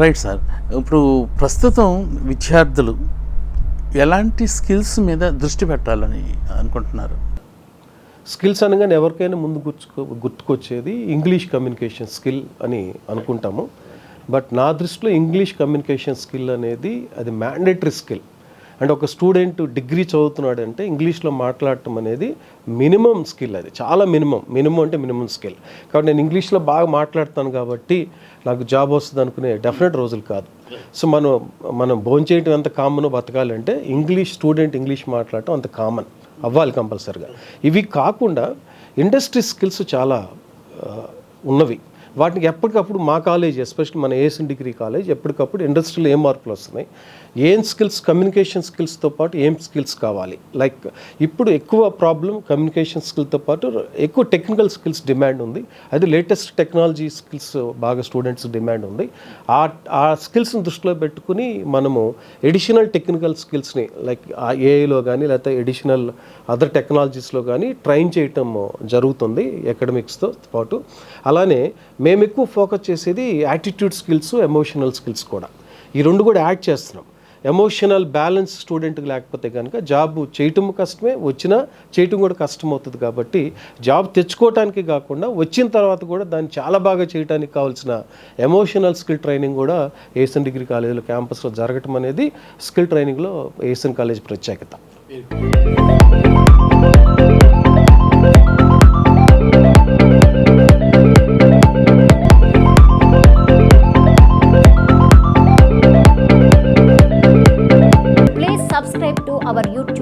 Right sir. ఇప్పుడు ప్రస్తుతం విద్యార్థులు ఎలాంటి స్కిల్స్ మీద దృష్టి పెట్టాలని అనుకుంటున్నారు? స్కిల్స్ అనగానే ఎవరికైనా ముందు గుర్తుకో గుర్తుకొచ్చేది ఇంగ్లీష్ కమ్యూనికేషన్ స్కిల్ అని అనుకుంటాము. బట్ నా దృష్టిలో ఇంగ్లీష్ కమ్యూనికేషన్ స్కిల్ అనేది అది మ్యాండేటరీ స్కిల్. అండ్ ఒక స్టూడెంట్ డిగ్రీ చదువుతున్నాడు అంటే ఇంగ్లీష్లో మాట్లాడటం అనేది మినిమం స్కిల్ అది. చాలా మినిమం. మినిమం అంటే మినిమం స్కిల్. కాబట్టి నేను ఇంగ్లీష్లో బాగా మాట్లాడతాను కాబట్టి నాకు జాబ్ వస్తుంది అనుకునే డెఫినెట్ రోజులు కాదు. సో మనం మనం భోంచేయటం ఎంత కామన్ బతకాలంటే ఇంగ్లీష్ స్టూడెంట్ ఇంగ్లీష్ మాట్లాడటం అంత కామన్. అవ్వాలి కంపల్సరిగా. ఇవి కాకుండా ఇండస్ట్రీ స్కిల్స్ చాలా ఉన్నవి. వాటికి ఎప్పటికప్పుడు మా కాలేజ్ ఎస్పెషల్లీ మన ఏసన్ డిగ్రీ కాలేజ్ ఎప్పటికప్పుడు ఇండస్ట్రీలో ఏం మార్పులు వస్తున్నాయి? ఏం స్కిల్స్ కమ్యూనికేషన్ స్కిల్స్తో పాటు ఏం స్కిల్స్ కావాలి? లైక్ ఇప్పుడు ఎక్కువ ప్రాబ్లం కమ్యూనికేషన్ స్కిల్తో పాటు ఎక్కువ టెక్నికల్ స్కిల్స్ డిమాండ్ ఉంది. అది లేటెస్ట్ టెక్నాలజీ స్కిల్స్ బాగా స్టూడెంట్స్ డిమాండ్ ఉంది. ఆ ఆ స్కిల్స్ని దృష్టిలో పెట్టుకుని మనము ఎడిషనల్ టెక్నికల్ స్కిల్స్ని లైక్ ఏఐలో కానీ లేకపోతే ఎడిషనల్ అదర్ టెక్నాలజీస్లో కానీ ట్రైన్ చేయటం జరుగుతుంది అకాడమిక్స్తో పాటు. అలానే మేము ఎక్కువ ఫోకస్ చేసేది యాటిట్యూడ్ స్కిల్స్ ఎమోషనల్ స్కిల్స్ కూడా. ఈ రెండు కూడా యాడ్ చేస్తున్నాం. ఎమోషనల్ బ్యాలెన్స్ స్టూడెంట్కి లేకపోతే కనుక జాబ్ చేయటం కష్టమే వచ్చినా చేయటం కూడా కష్టం అవుతుంది కాబట్టి జాబ్ తెచ్చుకోవటానికి కాకుండా వచ్చిన తర్వాత కూడా దాన్ని చాలా బాగా చేయడానికి కావాల్సిన ఎమోషనల్ స్కిల్ ట్రైనింగ్ కూడా ఏసన్ డిగ్రీ కాలేజీలో క్యాంపస్లో జరగటం అనేది స్కిల్ ట్రైనింగ్లో ఏసన్ కాలేజ్ ప్రత్యేకత. அவர் யூடியூப்